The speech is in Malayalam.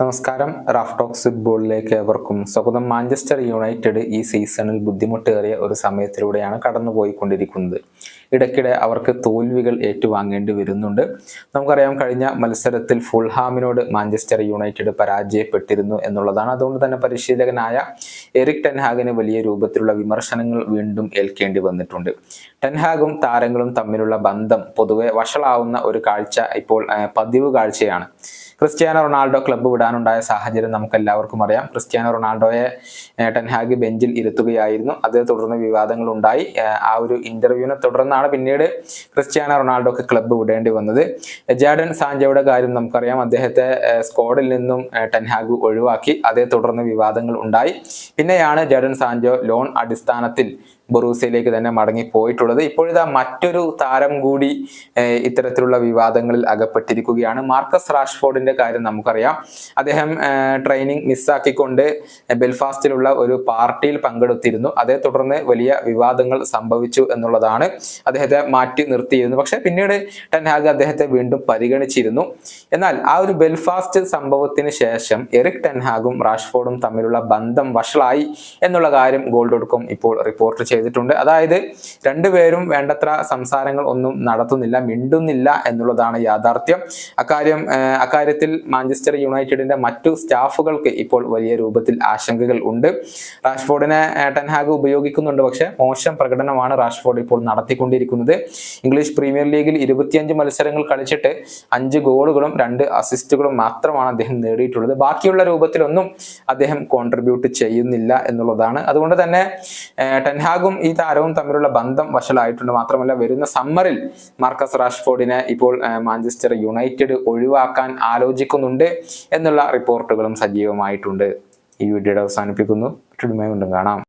നമസ്കാരം. റാഫ് ടോക്സ് ഫുട്ബോളിലേക്ക് ഏവർക്കും സ്വാഗതം. മാഞ്ചസ്റ്റർ യുണൈറ്റഡ് ഈ സീസണിൽ ബുദ്ധിമുട്ടേറിയ ഒരു സമയത്തിലൂടെയാണ് കടന്നുപോയിക്കൊണ്ടിരിക്കുന്നത്. ഇടയ്ക്കിടെ അവർക്ക് തോൽവികൾ ഏറ്റുവാങ്ങേണ്ടി വരുന്നുണ്ട്. നമുക്കറിയാം കഴിഞ്ഞ മത്സരത്തിൽ ഫുൾഹാമിനോട് മാഞ്ചസ്റ്റർ യുണൈറ്റഡ് പരാജയപ്പെട്ടിരുന്നു എന്നുള്ളതാണ്. അതുകൊണ്ട് തന്നെ പരിശീലകനായ എറിക് ടെൻഹാഗിന് വലിയ രൂപത്തിലുള്ള വിമർശനങ്ങൾ വീണ്ടും ഏൽക്കേണ്ടി വന്നിട്ടുണ്ട്. ടെൻഹാഗും താരങ്ങളും തമ്മിലുള്ള ബന്ധം പൊതുവെ വഷളാവുന്ന ഒരു കാഴ്ച ഇപ്പോൾ പതിവ് കാഴ്ചയാണ്. ക്രിസ്ത്യാനോ റൊണാൾഡോ ക്ലബ്ബ് വിടാനുണ്ടായ സാഹചര്യം നമുക്ക് എല്ലാവർക്കും അറിയാം. ക്രിസ്ത്യാനോ റൊണാൾഡോയെ ടെൻഹാഗ് ബെഞ്ചിൽ ഇരുത്തുകയായിരുന്നു. അതേ തുടർന്ന് വിവാദങ്ങൾ ഉണ്ടായി ആ ഒരു ഇന്റർവ്യൂവിനെ തുടർന്നാണ് പിന്നീട് ക്രിസ്ത്യാനോ റൊണാൾഡോക്ക് ക്ലബ്ബ് വിടേണ്ടി വന്നത്. ജാഡൻ സാഞ്ചോയുടെ കാര്യം നമുക്കറിയാം. അദ്ദേഹത്തെ സ്ക്വാഡിൽ നിന്നും ടെൻഹാഗ് ഒഴിവാക്കി. അതേ തുടർന്ന് വിവാദങ്ങൾ ഉണ്ടായി. പിന്നെയാണ് ജാഡൻ സാഞ്ചോ ലോൺ അടിസ്ഥാനത്തിൽ ബൊറൂസയിലേക്ക് തന്നെ മടങ്ങി പോയിട്ടുള്ളത് ഇപ്പോഴിതാ മറ്റൊരു താരം കൂടി ഇത്തരത്തിലുള്ള വിവാദങ്ങളിൽ അകപ്പെട്ടിരിക്കുകയാണ്. മാർക്കസ് റാഷ്ഫോർഡിന്റെ കാര്യം നമുക്കറിയാം. അദ്ദേഹം ട്രെയിനിങ് മിസ്സാക്കിക്കൊണ്ട് ബെൽഫാസ്റ്റിലുള്ള ഒരു പാർട്ടിയിൽ പങ്കെടുത്തിരുന്നു. അതേ തുടർന്ന് വലിയ വിവാദങ്ങൾ സംഭവിച്ചു എന്നുള്ളതാണ് അദ്ദേഹത്തെ മാറ്റി നിർത്തിയിരുന്നു പക്ഷെ പിന്നീട് ടെൻഹാഗ് അദ്ദേഹത്തെ വീണ്ടും പരിഗണിച്ചിരുന്നു. എന്നാൽ ആ ഒരു ബെൽഫാസ്റ്റ് സംഭവത്തിന് ശേഷം എറിക് ടെൻഹാഗും റാഷ്ഫോർഡും തമ്മിലുള്ള ബന്ധം വഷളായി എന്നുള്ള കാര്യം ഗോൾ ഇപ്പോൾ റിപ്പോർട്ട് ചെയ്തിട്ടുണ്ട്. അതായത് രണ്ടുപേരും വേണ്ടത്ര സംസാരങ്ങൾ ഒന്നും നടത്തുന്നില്ല മിണ്ടുന്നില്ല എന്നുള്ളതാണ് യാഥാർത്ഥ്യം. അക്കാര്യം ഏഹ്, അക്കാര്യത്തിൽ മാഞ്ചസ്റ്റർ യുണൈറ്റഡിന്റെ മറ്റു സ്റ്റാഫുകൾക്ക് ഇപ്പോൾ വലിയ രൂപത്തിൽ ആശങ്കകൾ ഉണ്ട്. റാഷ്ഫോർഡിനെ ടെൻഹാഗ് ഉപയോഗിക്കുന്നുണ്ട്. പക്ഷേ മോശം പ്രകടനമാണ് റാഷ്ഫോർഡ് ഇപ്പോൾ നടത്തിക്കൊണ്ടിരിക്കുന്നത്. ഇംഗ്ലീഷ് പ്രീമിയർ ലീഗിൽ ഇരുപത്തിയഞ്ച് മത്സരങ്ങൾ കളിച്ചിട്ട് അഞ്ച് ഗോളുകളും രണ്ട് അസിസ്റ്റുകളും മാത്രമാണ് അദ്ദേഹം നേടിയിട്ടുള്ളത്. ബാക്കിയുള്ള രൂപത്തിലൊന്നും അദ്ദേഹം കോൺട്രിബ്യൂട്ട് ചെയ്യുന്നില്ല എന്നുള്ളതാണ്. അതുകൊണ്ട് തന്നെ ടെൻഹാഗും ഈ താരവും തമ്മിലുള്ള ബന്ധം വഷളായിട്ടുണ്ട്. മാത്രമല്ല വരുന്ന സമ്മറിൽ മാർക്കസ് റാഷ്ഫോർഡിനെ ഇപ്പോൾ മാഞ്ചസ്റ്റർ യുണൈറ്റഡ് ഒഴിവാക്കാൻ ആലോചിക്കുന്നുണ്ട് എന്നുള്ള റിപ്പോർട്ടുകളും സജീവമായിട്ടുണ്ട്. ഈ വീഡിയോയുടെ അവസാനിപ്പിക്കുന്നു. വീണ്ടും കാണാം.